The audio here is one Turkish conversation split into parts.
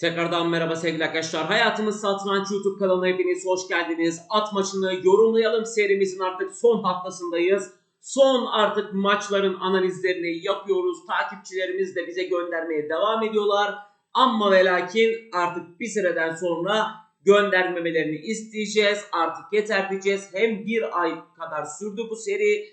Tekrardan merhaba sevgili arkadaşlar. Hayatımız Satranç YouTube kanalına hepiniz hoş geldiniz. At maçını yorumlayalım serimizin artık son haftasındayız. Son artık maçların analizlerini yapıyoruz. Takipçilerimiz de bize göndermeye devam ediyorlar. Ama ve lakin artık bir süreden sonra göndermemelerini isteyeceğiz. Artık yeter diyeceğiz. Hem bir ay kadar sürdü bu seri.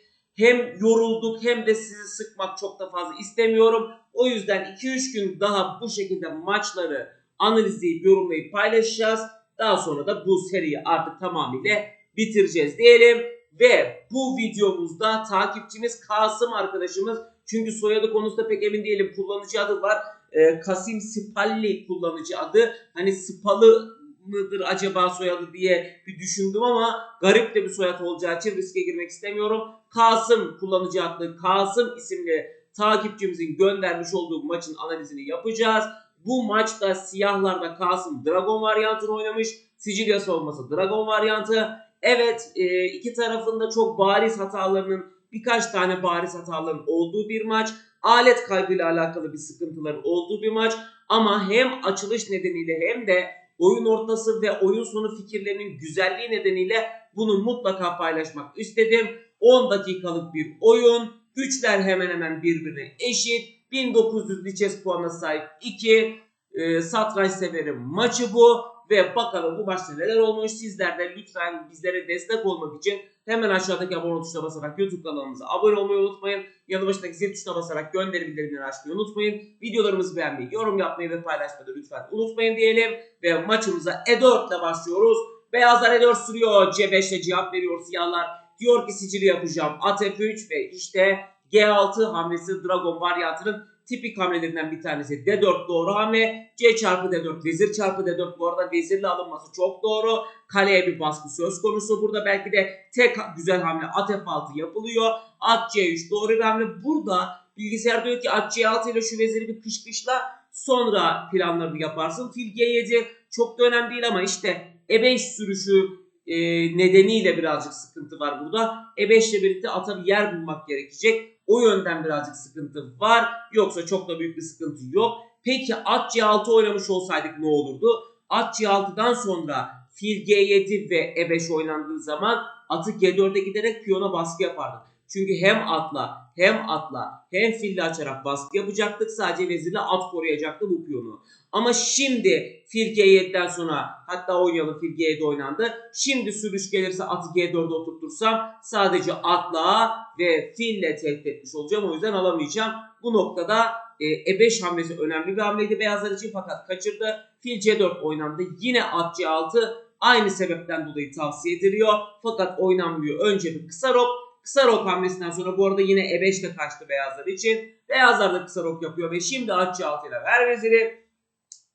Hem yorulduk hem de sizi sıkmak çok da fazla istemiyorum. O yüzden 2-3 gün daha bu şekilde maçları analizleyip yorumlayıp paylaşacağız. Daha sonra da bu seriyi artık tamamıyla bitireceğiz diyelim. Ve bu videomuzda takipçimiz Kasım arkadaşımız çünkü soyadı konusunda pek emin değilim. Kullanıcı adı var. Ee, Kasim Spalli kullanıcı adı. Hani Spalı mıdır acaba soyadı diye bir düşündüm ama garip de bir soyad olacağı için riske girmek istemiyorum. Kasım kullanıcı adlı Kasım isimli takipçimizin göndermiş olduğu maçın analizini yapacağız. Bu maçta siyahlarda Kasım Dragon varyantını oynamış. Sicilya savunması Dragon varyantı. Evet e, iki tarafında çok bariz hatalarının birkaç tane bariz hataların olduğu bir maç. Alet kaybıyla alakalı bir sıkıntıların olduğu bir maç. Ama hem açılış nedeniyle hem de oyun ortası ve oyun sonu fikirlerinin güzelliği nedeniyle bunu mutlaka paylaşmak istedim. 10 dakikalık bir oyun. Güçler hemen hemen birbirine eşit. 1900 liçes puanına sahip 2 e, satranç severim maçı bu. Ve bakalım bu maçta neler olmuş. Sizler de lütfen bizlere destek olmak için hemen aşağıdaki abone tuşuna basarak YouTube kanalımıza abone olmayı unutmayın. Yanı başındaki zil tuşuna basarak gönderi bildirimleri açmayı unutmayın. Videolarımızı beğenmeyi, yorum yapmayı ve paylaşmayı da lütfen unutmayın diyelim. Ve maçımıza E4 ile başlıyoruz. Beyazlar E4 sürüyor. C5 ile cevap veriyor siyahlar. Diyor ki sicili yapacağım. At F3 ve işte G6 hamlesi Dragon varyantının tipik hamlelerinden bir tanesi. D4 doğru hamle. C çarpı D4 vezir çarpı D4 bu arada vezirle alınması çok doğru. Kaleye bir baskı söz konusu. Burada belki de tek güzel hamle at F6 yapılıyor. At C3 doğru bir hamle. Burada bilgisayar diyor ki at C6 ile şu veziri bir kışkışla sonra planlarını yaparsın. Fil G7 çok da önemli değil ama işte E5 sürüşü e, nedeniyle birazcık sıkıntı var burada. E5 ile birlikte ata bir yer bulmak gerekecek. O yönden birazcık sıkıntı var. Yoksa çok da büyük bir sıkıntı yok. Peki at C6 oynamış olsaydık ne olurdu? At C6'dan sonra fil G7 ve E5 oynandığı zaman atı G4'e giderek piyona baskı yapardık. Çünkü hem atla hem atla hem fille açarak baskı yapacaktık. Sadece vezirle at koruyacaktı bu piyonu. Ama şimdi fil G7'den sonra hatta oynayalım fil G7 oynandı. Şimdi sürüş gelirse atı G4'e oturtursam sadece atla ve fille tehdit etmiş olacağım. O yüzden alamayacağım. Bu noktada e, E5 hamlesi önemli bir hamleydi beyazlar için fakat kaçırdı. Fil C4 oynandı. Yine at C6 aynı sebepten dolayı tavsiye ediliyor. Fakat oynanmıyor. Önce bir kısa rok. Kısa rok hamlesinden sonra bu arada yine E5 de kaçtı beyazlar için. Beyazlar da kısa rok yapıyor ve şimdi at C6 ile ver veziri.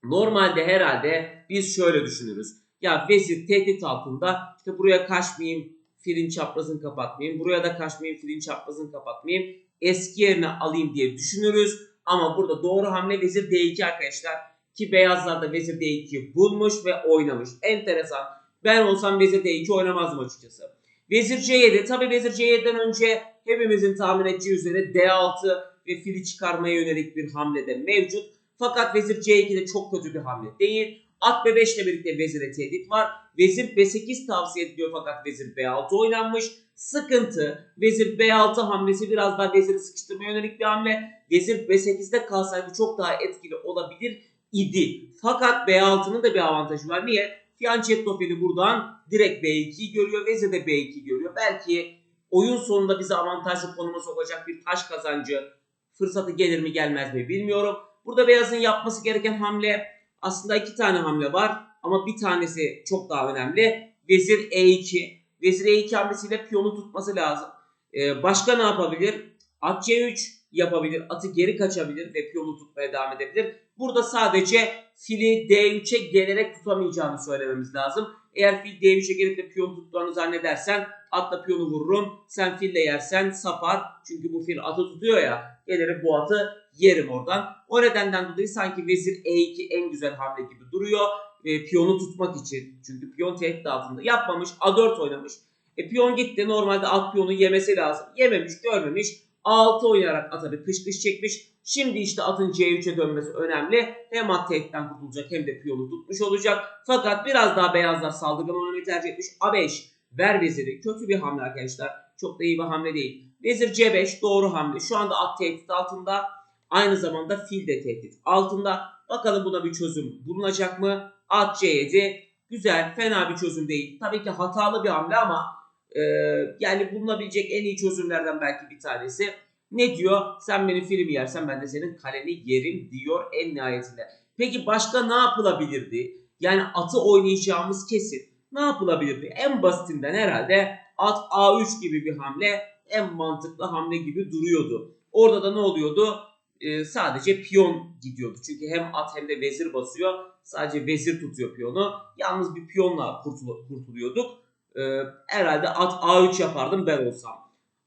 Normalde herhalde biz şöyle düşünürüz. Ya vezir tehdit altında işte buraya kaçmayayım filin çaprazını kapatmayayım. Buraya da kaçmayayım filin çaprazını kapatmayayım. Eski yerine alayım diye düşünürüz. Ama burada doğru hamle vezir D2 arkadaşlar. Ki beyazlar da vezir D2'yi bulmuş ve oynamış. Enteresan. Ben olsam vezir D2 oynamazdım açıkçası. Vezir C7. Tabi vezir C7'den önce hepimizin tahmin edeceği üzere D6 ve fili çıkarmaya yönelik bir hamle de mevcut. Fakat vezir C2'de çok kötü bir hamle değil. At B5 ile birlikte vezire tehdit var. Vezir B8 tavsiye ediliyor fakat vezir B6 oynanmış. Sıkıntı vezir B6 hamlesi biraz daha veziri sıkıştırmaya yönelik bir hamle. Vezir B8'de kalsaydı çok daha etkili olabilir idi. Fakat B6'nın da bir avantajı var. Niye? Fianchetto fili buradan direkt B2'yi görüyor. Vezir de B2 görüyor. Belki oyun sonunda bizi avantajlı konuma sokacak bir taş kazancı fırsatı gelir mi gelmez mi bilmiyorum. Burada beyazın yapması gereken hamle aslında iki tane hamle var ama bir tanesi çok daha önemli. Vezir E2. Vezir E2 hamlesiyle piyonu tutması lazım. Ee, başka ne yapabilir? At C3 yapabilir. Atı geri kaçabilir ve piyonu tutmaya devam edebilir. Burada sadece fili D3'e gelerek tutamayacağını söylememiz lazım. Eğer fil D3'e gelip de piyon tuttuğunu zannedersen atla piyonu vururum. Sen fille yersen sapar. Çünkü bu fil atı tutuyor ya. Gelirim bu atı yerim oradan. O nedenden dolayı sanki vezir E2 en güzel hamle gibi duruyor. E, piyonu tutmak için. Çünkü piyon tehdit altında. Yapmamış. A4 oynamış. E, piyon gitti. Normalde at piyonu yemesi lazım. Yememiş, görmemiş. A6 oynayarak ata bir kış kış çekmiş. Şimdi işte atın C3'e dönmesi önemli. Hem at tehditten kurtulacak hem de piyonu tutmuş olacak. Fakat biraz daha beyazlar saldırgan oynamayı tercih etmiş. A5 ver veziri. Kötü bir hamle arkadaşlar. Çok da iyi bir hamle değil. Vezir C5 doğru hamle. Şu anda at tehdit altında. Aynı zamanda fil de tehdit altında. Bakalım buna bir çözüm bulunacak mı? At C7 güzel fena bir çözüm değil. Tabii ki hatalı bir hamle ama e, yani bulunabilecek en iyi çözümlerden belki bir tanesi. Ne diyor? Sen benim filmi yersen ben de senin kaleni yerim diyor en nihayetinde. Peki başka ne yapılabilirdi? Yani atı oynayacağımız kesin. Ne yapılabilirdi? En basitinden herhalde at A3 gibi bir hamle en mantıklı hamle gibi duruyordu. Orada da ne oluyordu? Ee, sadece piyon gidiyordu. Çünkü hem at hem de vezir basıyor. Sadece vezir tutuyor piyonu. Yalnız bir piyonla kurtul- kurtuluyorduk. Ee, herhalde at A3 yapardım ben olsam.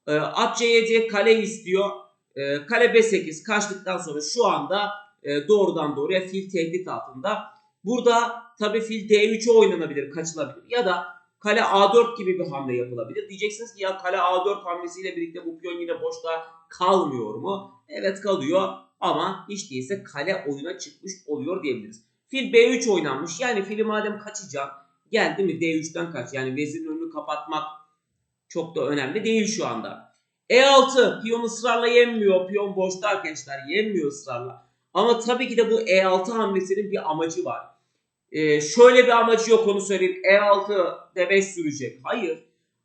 Ee, at C7'ye kale istiyor. Ee, kale B8 kaçtıktan sonra şu anda e, doğrudan doğruya fil tehdit altında. Burada tabii fil D3'e oynanabilir, kaçılabilir. Ya da kale A4 gibi bir hamle yapılabilir. Diyeceksiniz ki ya kale A4 hamlesiyle birlikte bu piyon yine boşta kalmıyor mu? Evet kalıyor ama hiç değilse kale oyuna çıkmış oluyor diyebiliriz. Fil B3 oynanmış. Yani fili madem kaçacak geldi mi D3'ten kaç. Yani vezirin önünü kapatmak çok da önemli değil şu anda. E6 piyon ısrarla yenmiyor. Piyon boşta arkadaşlar yenmiyor ısrarla. Ama tabii ki de bu E6 hamlesinin bir amacı var. Ee, şöyle bir amacı yok onu söyleyeyim. E6 D5 sürecek. Hayır.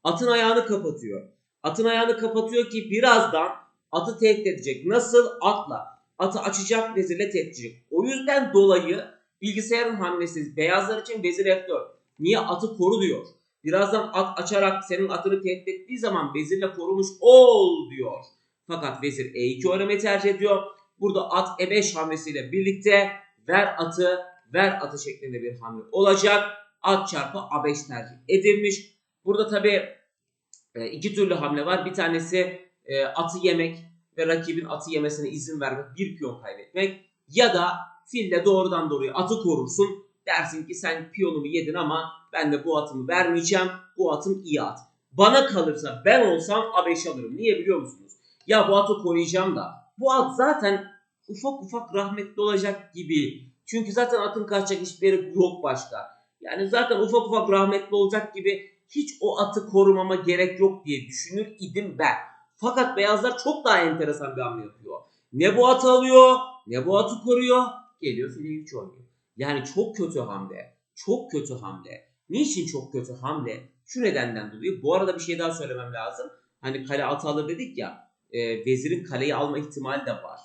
Atın ayağını kapatıyor. Atın ayağını kapatıyor ki birazdan atı tehdit edecek. Nasıl? Atla. Atı açacak vezirle tehdit edecek. O yüzden dolayı bilgisayarın hamlesi beyazlar için vezir F4. Niye? Atı koru diyor. Birazdan at açarak senin atını tehdit ettiği zaman vezirle korumuş ol diyor. Fakat vezir E2 oynamayı tercih ediyor. Burada at E5 hamlesiyle birlikte ver atı ver atı şeklinde bir hamle olacak. At çarpı A5 tercih edilmiş. Burada tabi iki türlü hamle var. Bir tanesi e, atı yemek ve rakibin atı yemesine izin vermek, bir piyon kaybetmek. Ya da fille doğrudan doğruya atı korursun. Dersin ki sen piyonumu yedin ama ben de bu atımı vermeyeceğim. Bu atım iyi at. Bana kalırsa ben olsam A5 alırım. Niye biliyor musunuz? Ya bu atı koruyacağım da. Bu at zaten ufak ufak rahmetli olacak gibi. Çünkü zaten atın kaçacak hiçbir yeri yok başka. Yani zaten ufak ufak rahmetli olacak gibi hiç o atı korumama gerek yok diye düşünür idim ben. Fakat beyazlar çok daha enteresan bir hamle yapıyor. Ne bu atı alıyor, ne bu atı koruyor. Geliyor file 3 oynuyor. Yani çok kötü hamle. Çok kötü hamle. Niçin çok kötü hamle? Şu nedenden dolayı. Bu arada bir şey daha söylemem lazım. Hani kale atı dedik ya. E, vezirin kaleyi alma ihtimali de var.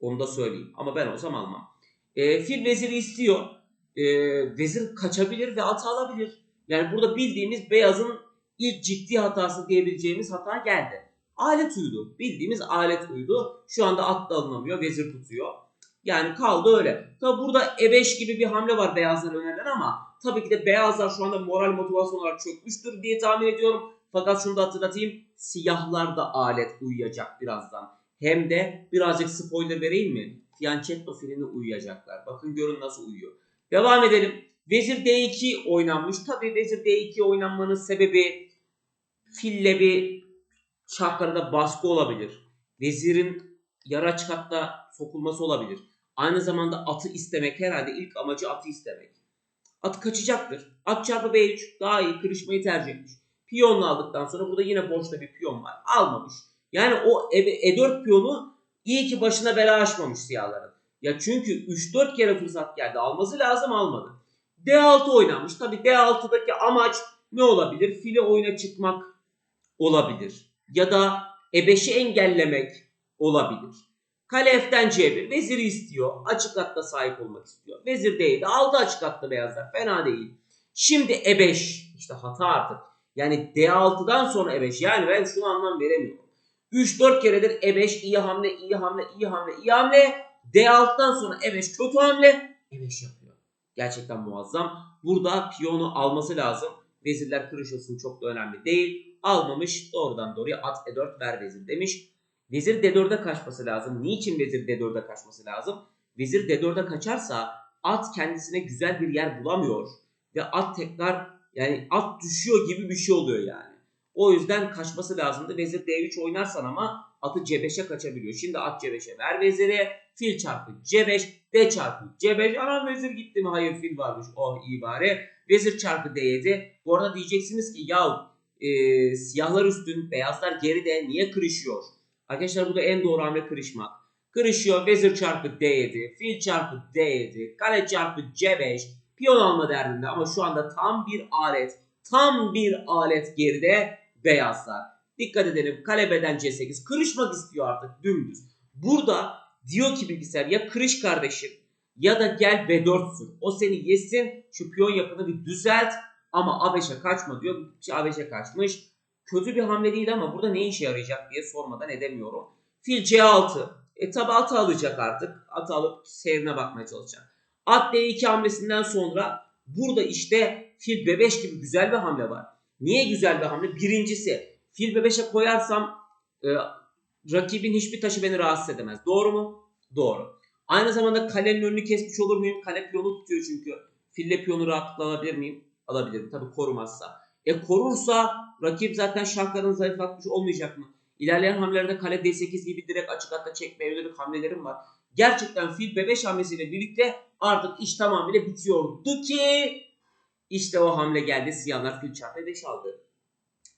Onu da söyleyeyim. Ama ben olsam almam. E, fil veziri istiyor. E, vezir kaçabilir ve atı alabilir. Yani burada bildiğimiz beyazın ilk ciddi hatası diyebileceğimiz hata geldi. Alet uydu. Bildiğimiz alet uydu. Şu anda at da alınamıyor. Vezir tutuyor. Yani kaldı öyle. Tabi burada E5 gibi bir hamle var beyazlar önerilen ama tabii ki de beyazlar şu anda moral motivasyon olarak çökmüştür diye tahmin ediyorum. Fakat şunu da hatırlatayım. Siyahlar da alet uyuyacak birazdan. Hem de birazcık spoiler vereyim mi? Fianchetto filini uyuyacaklar. Bakın görün nasıl uyuyor. Devam edelim. Vezir D2 oynanmış. Tabii Vezir D2 oynanmanın sebebi fille bir çakrada baskı olabilir. Vezirin yara çıkartta sokulması olabilir. Aynı zamanda atı istemek herhalde ilk amacı atı istemek. At kaçacaktır. At çarpı B3 daha iyi kırışmayı tercih etmiş. Piyonla aldıktan sonra burada yine boşta bir piyon var. Almamış. Yani o E4 piyonu iyi ki başına bela açmamış siyahların. Ya çünkü 3-4 kere fırsat geldi. Alması lazım almadı. D6 oynanmış. Tabi D6'daki amaç ne olabilir? File oyuna çıkmak olabilir. Ya da E5'i engellemek olabilir. Kale F'den C1. Veziri istiyor. Açık hatta sahip olmak istiyor. Vezir D'yi de aldı açık hatta beyazlar. Fena değil. Şimdi E5. işte hata artık. Yani D6'dan sonra E5. Yani ben şunu anlam veremiyorum. 3-4 keredir E5 iyi hamle, iyi hamle, iyi hamle, iyi hamle. D6'dan sonra E5 kötü hamle. E5 yapıyor. Gerçekten muazzam. Burada piyonu alması lazım. Vezirler kırışılsın çok da önemli değil. Almamış doğrudan doğruya at E4 ver vezir demiş. Vezir D4'e kaçması lazım. Niçin vezir D4'e kaçması lazım? Vezir D4'e kaçarsa at kendisine güzel bir yer bulamıyor. Ve at tekrar yani at düşüyor gibi bir şey oluyor yani. O yüzden kaçması lazımdı. Vezir D3 oynarsan ama atı C5'e kaçabiliyor. Şimdi at C5'e ver veziri. Fil çarpı C5. D çarpı C5. Anam vezir gitti mi? Hayır fil varmış. Oh iyi bari. Vezir çarpı D7. Bu arada diyeceksiniz ki ya e, siyahlar üstün beyazlar geride niye kırışıyor? Arkadaşlar burada en doğru hamle kırışmak. Kırışıyor vezir çarpı D7. Fil çarpı D7. Kale çarpı C5. Piyon alma derdinde ama şu anda tam bir alet. Tam bir alet geride beyazlar. Dikkat edelim kale beden C8 kırışmak istiyor artık dümdüz. Burada diyor ki bilgisayar ya kırış kardeşim ya da gel B4'sün. O seni yesin şu piyon yapını bir düzelt ama A5'e kaçma diyor. A5'e kaçmış. Kötü bir hamle değil ama burada ne işe yarayacak diye sormadan edemiyorum. Fil C6. E tabi atı alacak artık. Atı alıp seyrine bakmaya çalışacak. At D2 hamlesinden sonra burada işte fil B5 gibi güzel bir hamle var. Niye güzel bir hamle? Birincisi fil B5'e koyarsam e, rakibin hiçbir taşı beni rahatsız edemez. Doğru mu? Doğru. Aynı zamanda kalenin önünü kesmiş olur muyum? Kale piyonu tutuyor çünkü. Fille piyonu rahatlıkla alabilir miyim? Alabilirim. Tabi korumazsa. E korursa rakip zaten şartlarını zayıflatmış olmayacak mı? İlerleyen hamlelerde kale D8 gibi direkt açık hatta çekmeye yönelik hamlelerim var. Gerçekten fil B5 hamlesiyle birlikte artık iş tamamıyla bitiyordu ki işte o hamle geldi. Siyahlar fil çarpı 5 aldı.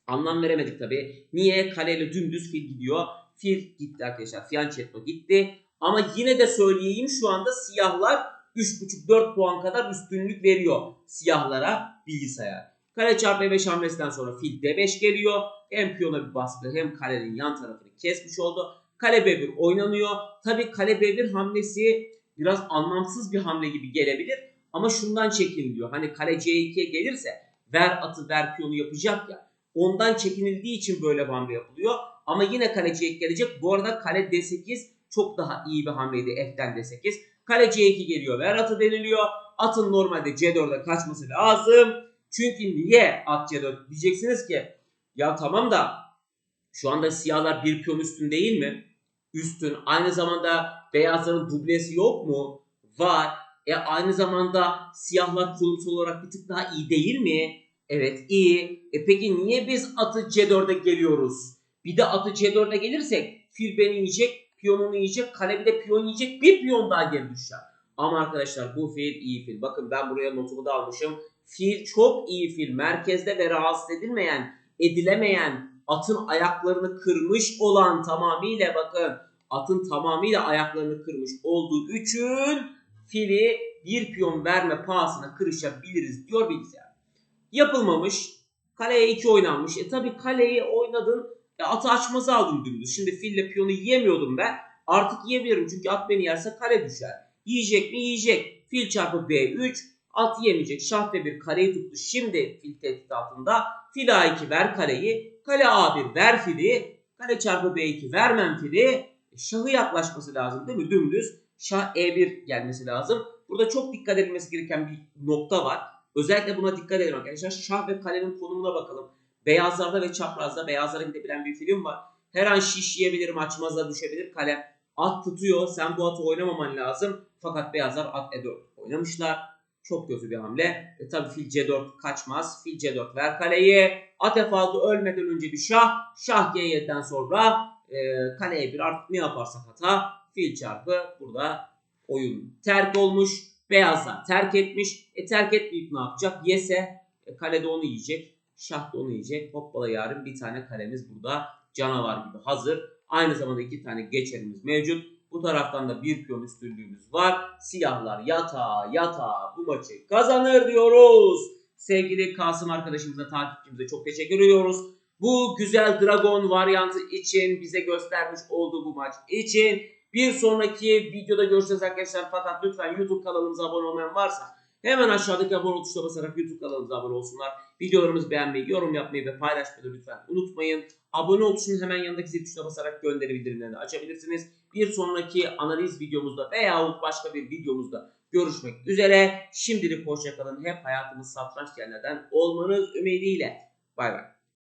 Anlam veremedik tabi. Niye? Kaleyle dümdüz fil gidiyor. Fil gitti arkadaşlar. Fianchetto gitti. Ama yine de söyleyeyim şu anda siyahlar 3.5-4 puan kadar üstünlük veriyor siyahlara bilgisayar. Kale çarpı 5 hamlesinden sonra fil D5 geliyor. Hem piyona bir baskı hem kalenin yan tarafını kesmiş oldu. Kale B1 oynanıyor. Tabi kale B1 hamlesi biraz anlamsız bir hamle gibi gelebilir. Ama şundan çekiniliyor. Hani kale C2'ye gelirse ver atı ver piyonu yapacak ya. Ondan çekinildiği için böyle bir hamle yapılıyor. Ama yine kale C2 gelecek. Bu arada kale D8 çok daha iyi bir hamleydi F'den D8. Kale C2 geliyor ver atı deniliyor. Atın normalde C4'e kaçması lazım. Çünkü niye at C4 diyeceksiniz ki ya tamam da şu anda siyahlar bir piyon üstün değil mi? Üstün. Aynı zamanda beyazların dublesi yok mu? Var. E aynı zamanda siyahlar konumsal olarak bir tık daha iyi değil mi? Evet iyi. E peki niye biz atı C4'e geliyoruz? Bir de atı C4'e gelirsek fil beni yiyecek, piyonunu yiyecek, kale bir de piyon yiyecek, bir piyon daha geri düşer. Ama arkadaşlar bu fil iyi fil. Bakın ben buraya notumu da almışım. Fil çok iyi fil. Merkezde ve rahatsız edilmeyen, edilemeyen, atın ayaklarını kırmış olan tamamıyla bakın atın tamamıyla ayaklarını kırmış olduğu için fili bir piyon verme pahasına kırışabiliriz diyor bilgisayar. Yapılmamış. Kaleye 2 oynanmış. E tabi kaleyi oynadın. E, atı açmazı aldın dümdüz. Şimdi fille piyonu yiyemiyordum ben. Artık yiyebilirim çünkü at beni yerse kale düşer. Yiyecek mi? Yiyecek. Fil çarpı B3. At yemeyecek. Şah B1 kareyi tuttu. Şimdi fil tehdit altında. Fil A2 ver kareyi. Kale A1 ver fili. Kale çarpı B2 vermem fili. E, Şahı yaklaşması lazım değil mi? Dümdüz. Şah E1 gelmesi lazım. Burada çok dikkat edilmesi gereken bir nokta var. Özellikle buna dikkat edelim arkadaşlar. Şah ve kalenin konumuna bakalım. Beyazlarda ve çaprazda beyazlara gidebilen bir film var. Her an şiş yiyebilir, açmazda düşebilir kalem. At tutuyor. Sen bu atı oynamaman lazım. Fakat beyazlar at E4 oynamışlar. Çok kötü bir hamle. E tabi fil C4 kaçmaz. Fil C4 ver kaleyi. At F6 ölmeden önce bir şah. Şah G7'den sonra e, kaleye bir artık ne yaparsak hata. Fil çarpı burada oyun terk olmuş. Beyazlar terk etmiş. E terk etmeyip ne yapacak? Yese e, kalede onu yiyecek. Şah da onu yiyecek. Hoppala yarın bir tane kalemiz burada canavar gibi hazır. Aynı zamanda iki tane geçerimiz mevcut. Bu taraftan da bir piyon üstünlüğümüz var. Siyahlar yatağa yatağa bu maçı kazanır diyoruz. Sevgili Kasım arkadaşımıza, takipçimize çok teşekkür ediyoruz. Bu güzel Dragon varyantı için bize göstermiş olduğu bu maç için bir sonraki videoda görüşeceğiz arkadaşlar. Fakat lütfen YouTube kanalımıza abone olmayan varsa hemen aşağıdaki abone tuşuna basarak YouTube kanalımıza abone olsunlar. Videolarımızı beğenmeyi, yorum yapmayı ve paylaşmayı lütfen unutmayın. Abone ol tuşunun hemen yanındaki zil tuşuna basarak gönderi bildirimlerini açabilirsiniz. Bir sonraki analiz videomuzda veyahut başka bir videomuzda görüşmek üzere. Şimdilik hoşçakalın. Hep hayatımız satranç yerlerden olmanız ümidiyle. Bay bay.